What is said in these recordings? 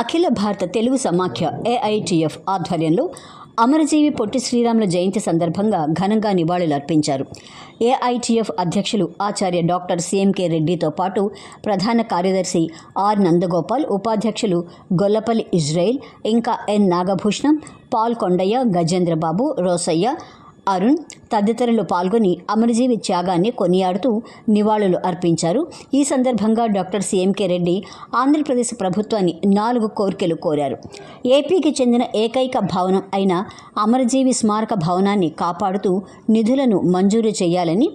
అఖిల భారత తెలుగు సమాఖ్య ఏఐటిఎఫ్ ఆధ్వర్యంలో అమరజీవి పొట్టి శ్రీరాముల జయంతి సందర్భంగా ఘనంగా నివాళులర్పించారు. ఏఐటిఎఫ్ అధ్యక్షులు ఆచార్య డాక్టర్ సిఎంకే రెడ్డితో పాటు ప్రధాన కార్యదర్శి ఆర్ నందగోపాల్ ఉపాధ్యక్షులు గొల్లపల్లి ఇజ్రాయిల్ ఇంకా ఎన్ నాగభూషణం పాల్ కొండయ్య గజేంద్రబాబు రోసయ్య అరుణ్ తదితరులు పాల్గొని అమరజీవి త్యాగాన్ని కొనియాడుతూ నివాళులు అర్పించారు. ఈ సందర్భంగా డాక్టర్ సిఎంకే రెడ్డి ఆంధ్రప్రదేశ్ ప్రభుత్వాన్ని నాలుగు కోరికలు కోరారు. ఏపీకి చెందిన ఏకైక భవనం అయిన అమరజీవి స్మారక భవనాన్ని కాపాడుతూ నిధులను మంజూరు చేయాలని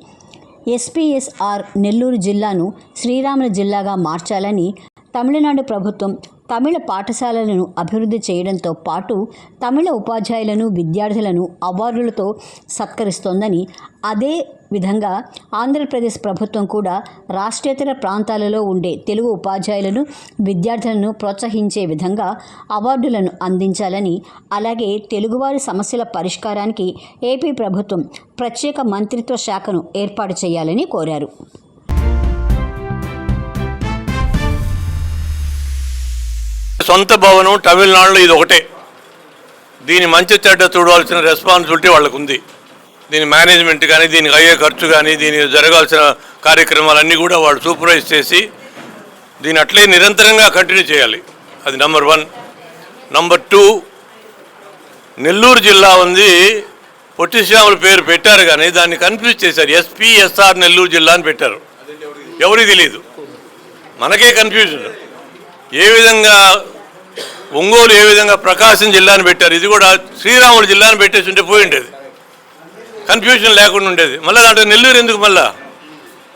ఎస్పీఎస్ఆర్ నెల్లూరు జిల్లాను శ్రీరాముల జిల్లాగా మార్చాలని తమిళనాడు ప్రభుత్వం తమిళ పాఠశాలలను అభివృద్ధి చేయడంతో పాటు తమిళ ఉపాధ్యాయులను విద్యార్థులను అవార్డులతో సత్కరిస్తోందని అదే విధంగా ఆంధ్రప్రదేశ్ ప్రభుత్వం కూడా రాష్ట్రేతర ప్రాంతాలలో ఉండే తెలుగు ఉపాధ్యాయులను విద్యార్థులను ప్రోత్సహించే విధంగా అవార్డులను అందించాలని అలాగే తెలుగువారి సమస్యల పరిష్కారానికి ఏపీ ప్రభుత్వం ప్రత్యేక మంత్రిత్వ శాఖను ఏర్పాటు చేయాలని కోరారు. సొంత భవనం తమిళనాడులో ఇది ఒకటే. దీని మంచి చెడ్డ చూడవలసిన రెస్పాన్సిబిలిటీ వాళ్ళకు ఉంది దీని మేనేజ్మెంట్ కానీ దీనికి అయ్యే ఖర్చు కానీ దీని జరగాల్సిన కార్యక్రమాలన్నీ కూడా వాళ్ళు సూపర్వైజ్ చేసి దీని అట్లే నిరంతరంగా కంటిన్యూ చేయాలి. అది number one number two Nellore జిల్లా ఉంది. పొట్టిశ్యాముల పేరు పెట్టారు కానీ దాన్ని కన్ఫ్యూజ్ చేశారు. ఎస్పీఎస్ఆర్ నెల్లూరు జిల్లా అని పెట్టారు. ఎవరికి తెలియదు మనకే కన్ఫ్యూజన్ ఏ విధంగా ఒంగోలు ఏ విధంగా ప్రకాశం జిల్లాని పెట్టారు? ఇది కూడా శ్రీరాములు జిల్లాని పెట్టేసి ఉంటే పోయి ఉండేది. కన్ఫ్యూజన్ లేకుండా ఉండేది. మళ్ళీ దాంట్లో నెల్లూరు ఎందుకు మళ్ళా?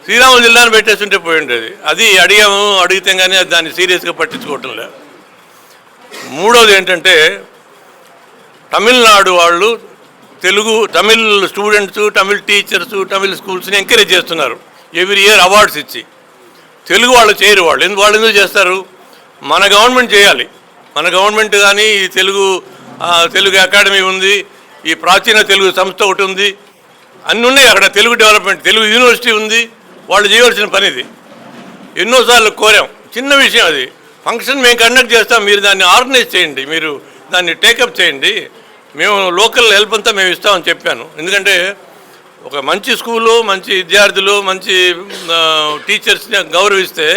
శ్రీరాములు జిల్లాని పెట్టేసి ఉంటే పోయి ఉండేది. అది అడిగాము అడిగితే కానీ అది దాన్ని సీరియస్గా పట్టించుకోవటం లేదు. మూడోది ఏంటంటే తమిళనాడు వాళ్ళు తెలుగు తమిళ్ స్టూడెంట్స్ తమిళ్ టీచర్స్ తమిళ్ స్కూల్స్ని ఎంకరేజ్ చేస్తున్నారు. ఎవ్రీ ఇయర్ అవార్డ్స్ ఇచ్చి. తెలుగు వాళ్ళు చేయరు వాళ్ళు. ఎందుకు వాళ్ళు ఎందుకు చేస్తారు? మన గవర్నమెంట్ చేయాలి. మన గవర్నమెంట్ కానీ ఈ తెలుగు తెలుగు అకాడమీ ఉంది ఈ ప్రాచీన తెలుగు సంస్థ ఒకటి ఉంది. అన్నీ ఉన్నాయి అక్కడ తెలుగు డెవలప్మెంట్ తెలుగు యూనివర్సిటీ ఉంది. వాళ్ళు చేయవలసిన పని ఇది. ఎన్నోసార్లు కోరాం. చిన్న విషయం అది. ఫంక్షన్ మేము కండక్ట్ చేస్తాం మీరు దాన్ని ఆర్గనైజ్ చేయండి మీరు దాన్ని టేకప్ చేయండి. మేము లోకల్ హెల్ప్ అంతా మేము ఇస్తామని చెప్పాను. ఎందుకంటే ఒక మంచి స్కూలు మంచి విద్యార్థులు మంచి టీచర్స్ని గౌరవిస్తే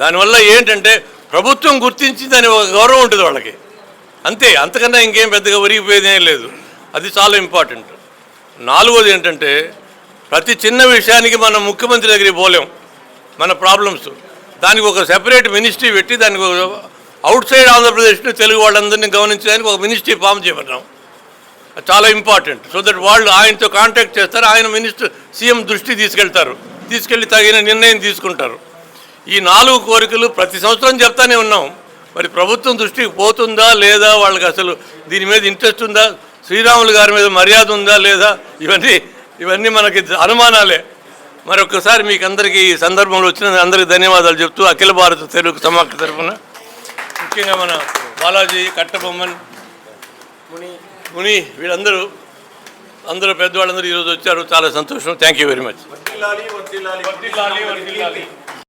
దానివల్ల ఏంటంటే ప్రభుత్వం గుర్తించి దాని ఒక గౌరవం ఉంటుంది వాళ్ళకి. అంతే అంతకన్నా ఇంకేం పెద్దగా ఒరిగిపోయేది ఏం లేదు. అది చాలా ఇంపార్టెంట్. నాలుగోది ఏంటంటే ప్రతి చిన్న విషయానికి మనం ముఖ్యమంత్రి దగ్గరికి పోలేం. మన ప్రాబ్లమ్స్. దానికి ఒక సెపరేట్ మినిస్ట్రీ పెట్టి దానికి అవుట్ సైడ్ ఆంధ్రప్రదేశ్ని తెలుగు వాళ్ళందరినీ గమనించడానికి ఒక మినిస్ట్రీ ఫామ్ చేయమన్నాం చాలా ఇంపార్టెంట్. సో దట్ వాళ్ళు ఆయనతో కాంటాక్ట్ చేస్తారు ఆయన మినిస్టర్ సీఎం దృష్టి తీసుకెళ్తారు. తీసుకెళ్ళి తగిన నిర్ణయం తీసుకుంటారు. ఈ నాలుగు కోరికలు ప్రతి సంవత్సరం చెప్తానే ఉన్నాం. మరి ప్రభుత్వం దృష్టికి పోతుందా లేదా? వాళ్ళకి అసలు దీని మీద ఇంట్రెస్ట్ ఉందా? శ్రీరాములు గారి మీద మర్యాద ఉందా లేదా? ఇవన్నీ ఇవన్నీ మనకి అనుమానాలే. మరొకసారి మీకు అందరికీ ఈ సందర్భంలో వచ్చిన అందరికీ ధన్యవాదాలు చెప్తూ అఖిల భారత తెలుగు సమాఖ్య తరఫున ముఖ్యంగా మన బాలాజీ కట్టబొమ్మన్ ముని ముని వీళ్ళందరూ అందరూ పెద్దవాళ్ళందరూ ఈరోజు వచ్చారు. చాలా సంతోషం. Thank you very much